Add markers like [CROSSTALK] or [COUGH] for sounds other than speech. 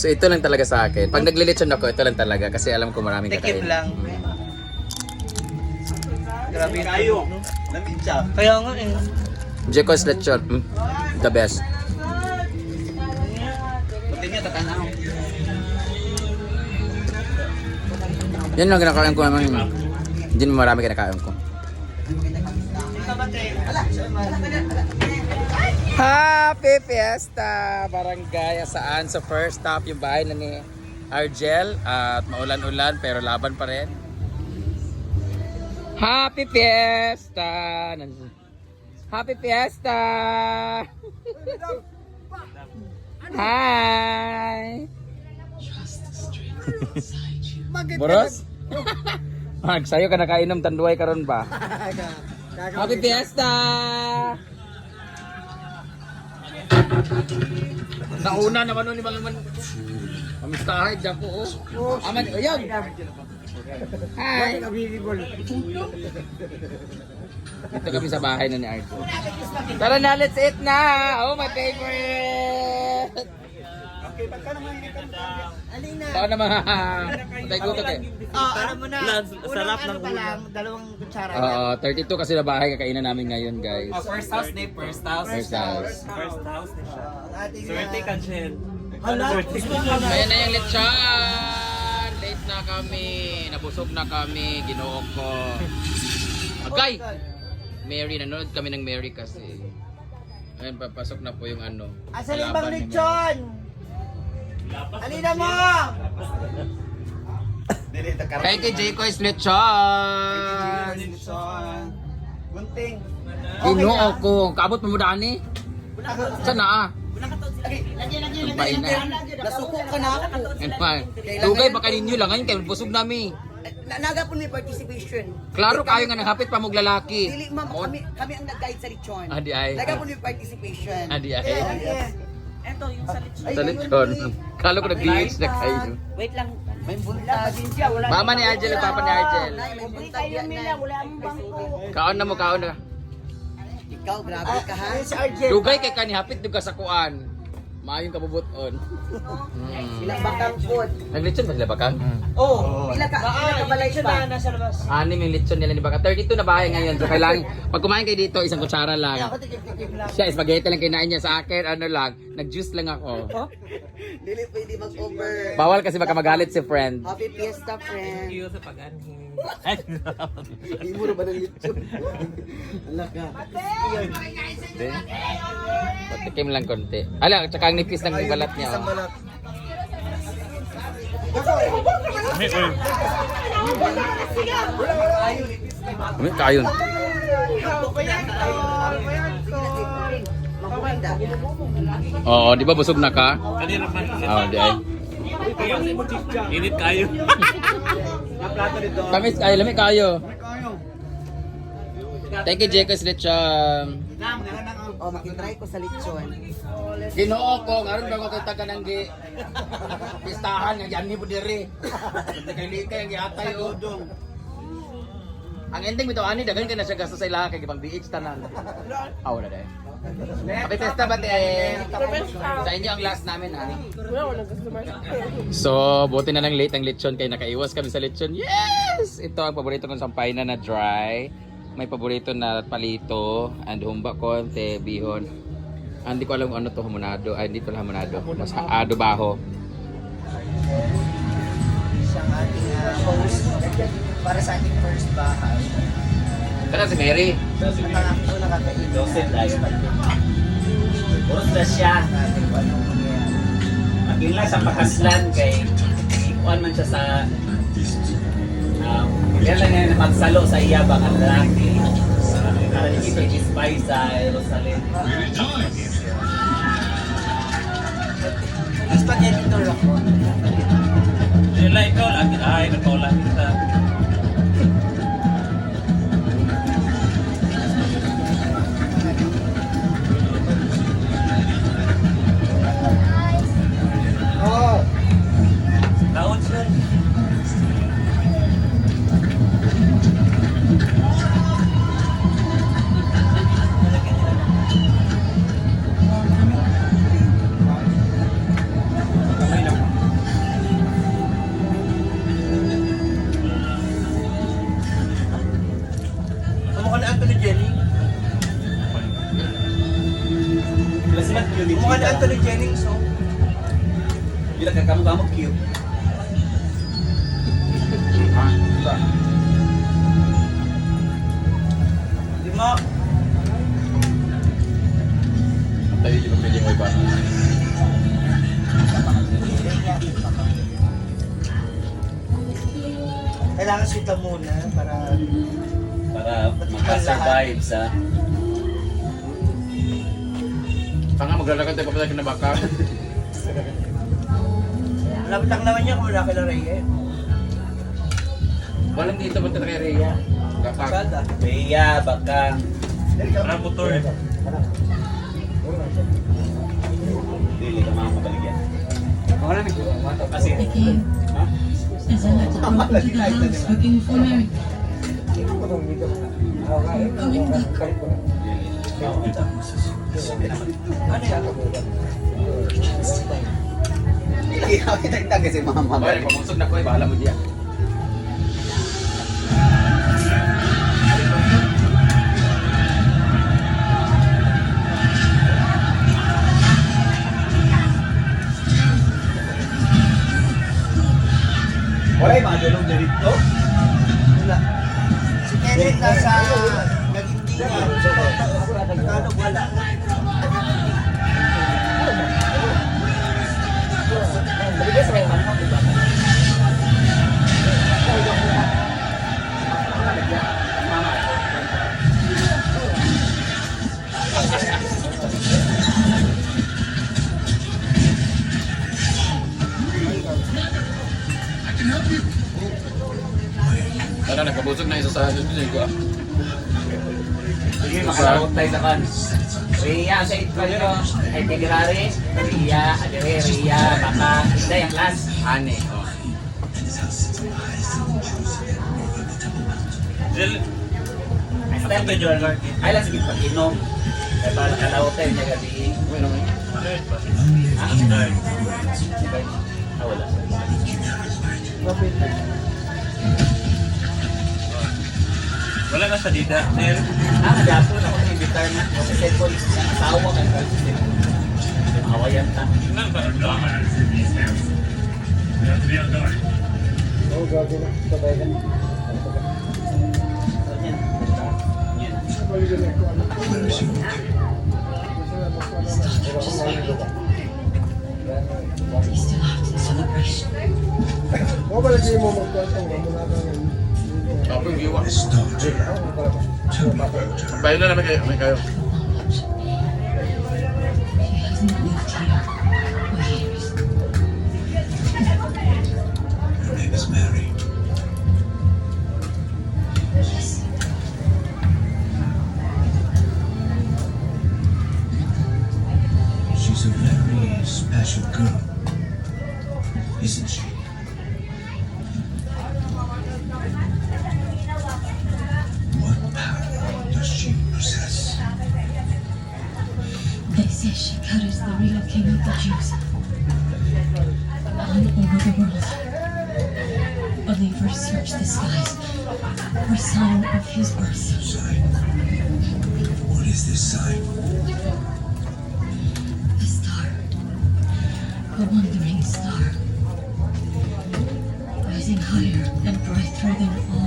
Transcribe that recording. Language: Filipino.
So ito lang talaga sa akin. Pag naglilitsyon ako, ito lang talaga kasi alam ko maraming kakain. lang. Grabe yung Kayo. tunog, no? Naminsa. Kaya nga eh. Jeko's lechon, mm, the best. Buti niya tatanaw. Yan lang kinakain ko naman. Hindi naman marami kinakain ko. Happy Fiesta! Barangay saan sa first stop yung bahay na ni Argel at maulan-ulan pero laban pa rin. Happy Fiesta! Happy Fiesta! Hi! Boros? [LAUGHS] Mag, sayo ka nakainom, tanduay karon ba? [LAUGHS] Happy Fiesta! Nauna naman nun ni Mang Man. Kamistahay dyan po, oh. Aman, ayun! Hi! Dito kami sa bahay na ni Arjo. Tara na, let's eat na! Oh, my favorite! Tao na mga... Patay ko ka kayo. Oh, alam mo na. Unang sarap ano ng pa ulam. lang, dalawang kutsara. Oo, 32 kasi na bahay kakainin namin ngayon, guys. Oh, first house ni first house. First house. First house ni siya. Ang ating Swerte ah, ka, Jen. Hala, gusto na. Ayan na yung lechon! Late na kami. Nabusog na kami. Ginoo ko. Agay! Mary, nanonood kami ng Mary kasi. Ayun, papasok na po yung ano. Asa na ibang kalaban ni Mary. lechon? Alina mo! [LAUGHS] Thank you, Jaycoy's lechon! Lechon. Gunting. Ginoo ko. Kaabot mo mo dani? Saan na ah? Pain na. Nasuko ka na ako. Ayun pa. Tugay pa kaninyo lang. Ngayon kayo, busog nami. Nagapon may participation. Klaro kayo nga naghapit pa mong lalaki. Dili ma'am, kami, kami ang nag-guide sa lechon. Adi ay. Nagapon may participation. Adi ay. Yes. Sa lechon. Kala ko nag-DH na kayo. Wait lang. May buntag. Wala Mama ni Argel, papa ni Argel. May buntag yan, Nay. Kaon na mo, kaon na. Ikaw, grabe ka ha. Si. Dugay kay kanihapit duga sa kuan. Maayong kabubuton. Mm. Ilang bakang food. Naglechon ba sila bakang? Oh. Pila ka, pila ka balay lechon pa. na nasa labas. Anim yung lechon nila ni Baka. 32 na bahay ngayon. So kailangan, pag kumain kayo dito, isang kutsara lang. Siya, spaghetti lang kinain niya sa akin. Ano lang, nag-juice lang ako. Dili pwede mag-over. Bawal kasi baka magalit si friend. Happy Fiesta, friend. Thank you sa pag-anhin. Hindi mo na ba ng lechon? Ala ka. Then, patikim lang konti. Ala, tsaka ang nipis ng balat niya. Isang Oh. balat. Umi, kayon. Maganda. Oo, di ba busog na ka? Kanina. Oo, di ay. Init kayo. [LAUGHS] Kami, ay, lami kayo. Thank you, Jekos Lechon. Oh, makitry ko sa lechon. Ginoo ko, ngaron ba ko kita ka nang gi pistahan nga yan ni po diri. Nagkailikay ang giatay o. Ang ending bitaw ani daghan ka na siya gasto sa ilaha kay gipang BH tanan. Ah, wala dai. Happy Fiesta ba te? Sa inyo ang last namin ha. So, buti na lang late ang lechon kay nakaiwas kami sa lechon. Yes! Ito ang paborito kong sampay na na dry. May paborito na palito and humba konte, bihon. Ah, hindi ko alam kung ano to hamonado. Ay, hindi pala hamonado. Mas adobaho. Siyang ating ah, host para sa ating first bahay. Kana si Mary. Basta siya. Maging sa pakaslan kay ikuan man siya sa um, kaya lang nga napagsalo sa iya baka lalaki. Para hindi kay spice sa Jerusalem. Spaghetti to rock. Sila ikaw lagi ay nagkaulan kita. Bila ka kamukha mo cute. Lima. Tayo di pwede mo iba? Kailangan sweet lang muna para Para makasurvive sa... Tanga maglalakad tayo papunta kinabaka. Malapit lang naman niya kung wala kay Rey eh. Walang dito punta na kay Rhea. Gakak. Sada. Rhea, Bakang. Parang motor eh. Dili ka mga mabaligyan. Kasi, Again, ha? as I let the broke into the house looking for Mary. Coming back. Ano yan? Iyaw kitagtag kasi mama. Bale, pamusog na ko eh. Bahala mo diya. Nagpabusog na isa sa susunod ko. ah. Sige, makalawot tayo sa kan. Rhea, sa ito nyo. Ay, Tigirari. Rhea, Adire, Rhea, Bakang. Isa yung last. Ane. Oh. Ay, style ko dyan. Ay, lang sige, pag-inom. Ay, para kalawot tayo niya gabi. Ano nga? Ha? Ah, wala. Wala na sa dida. Meron. Ah, kadapo na ako ng ibitar na. Kasi ang asawa ka. Awayan ta. Tingnan ba? They Bayo na namin kayo. May. She's a very special girl, isn't she? Say she carries the real king of the Jews. All over the world. Believers search the skies for sign of his birth. Sign. What is this sign? The star. The wandering star. Rising higher and brighter than all